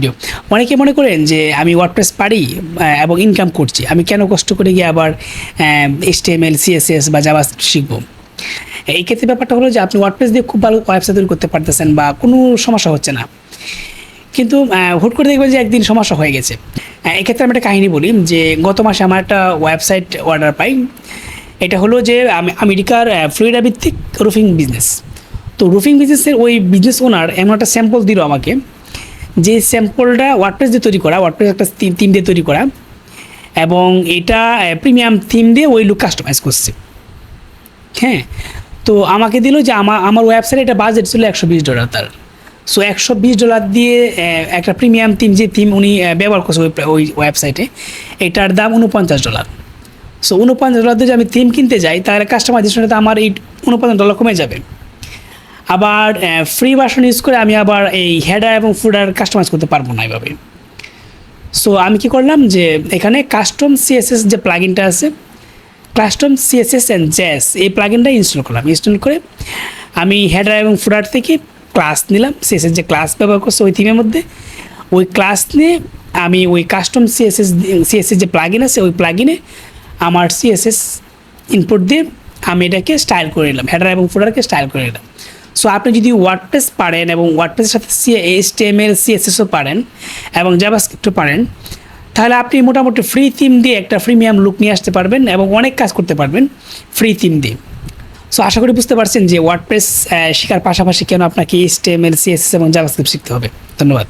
Video অনেকে মনে করেন যে আমি ওয়ার্ডপ্রেস পারি এবং ইনকাম করছি। আমি কেন কষ্ট করে গিয়ে আবার এইচটিএমএল সিএসএস বা জাভা শিখব? এই ক্ষেত্রে ব্যাপারটা হলো যে আপনি ওয়ার্ডপ্রেস দিয়ে খুব ভালো ওয়েবসাইট তৈরি করতে পারতেছেন বা কোনো সমস্যা হচ্ছে না। কিন্তু হুট করে দেখবেন যে একদিন সমস্যা হয়ে গেছে। এক্ষেত্রে আমি একটা কাহিনী বলি যে গত মাসে আমার একটা ওয়েবসাইট অর্ডার পাই। এটা হলো যে আমি, আমেরিকার ফ্লোরিডা ভিত্তিক রুফিং বিজনেস তো রুফিং বিজনেসের ওই বিজনেস ওনার এমন একটা স্যাম্পল দিল আমাকে। যে স্যাম্পলটা ওয়ার্ডপ্রেস দিয়ে তৈরি করা ওয়ার্ডপ্রেস একটা থিম দিয়ে তৈরি করা, এবং এটা প্রিমিয়াম থিম দিয়ে ওই লুক কাস্টমাইজ করছে। হ্যাঁ? তো আমাকে দিল যে আমার আমার ওয়েবসাইটে এটা বাজেট ছিল একশো বিশ ডলার তার। সো একশো বিশ ডলার দিয়ে একটা প্রিমিয়াম থিম যে থিম উনি ব্যবহার করছে ওই ওই ওয়েবসাইটে এটার দাম উনপঞ্চাশ ডলার সো উনপঞ্চাশ ডলার দিয়ে যদি আমি থিম কিনতে যাই, তাহলে কাস্টমাইজেশনটা আমার এই উনপঞ্চাশ ডলার কমে যাবে। আবার ফ্রি ভার্সন ইউজ করে আমি আবার এই হেডার এবং ফুডার কাস্টমাইজ করতে পারব না এভাবে। সো আমি কি করলাম যে, এখানে কাস্টম সিএসএস যে প্লাগিনটা আছে কাস্টম সিএসএস অ্যান্ড জ্যাস এই প্লাগিনটা ইনস্টল করলাম। ইনস্টল করে আমি হেডার এবং ফুডার থেকে ক্লাস নিলাম। সিএসএস যে ক্লাস ব্যবহার করছে ওই থিমের মধ্যে। ওই ক্লাস নিয়ে আমি ওই কাস্টম সিএসএস সিএসএস যে প্লাগিন আছে, ওই প্লাগিনে আমার সিএসএস ইনপুট দিয়ে আমি এটাকে স্টাইল করে নিলাম। হেডার এবং ফুডারকে স্টাইল করে নিলাম। সো আপনি যদি ওয়ার্ডপ্রেস পারেন এবং ওয়ার্ডপ্রেসের সাথে সি এইচ টিএমএল সিএসএসও পারেন এবং জাভাস্ক্রিপ্টও পারেন, তাহলে আপনি মোটামুটি ফ্রি থিম দিয়ে একটা প্রিমিয়াম লুক নিয়ে আসতে পারবেন এবং অনেক কাজ করতে পারবেন ফ্রি থিম দিয়ে। সো আশা করি বুঝতে পারছেন যে ওয়ার্ডপ্রেস শেখার পাশাপাশি কেন আপনাকে এইচ টিএমএল সিএসএস এবং জাভাস্ক্রিপ্ট শিখতে হবে। ধন্যবাদ।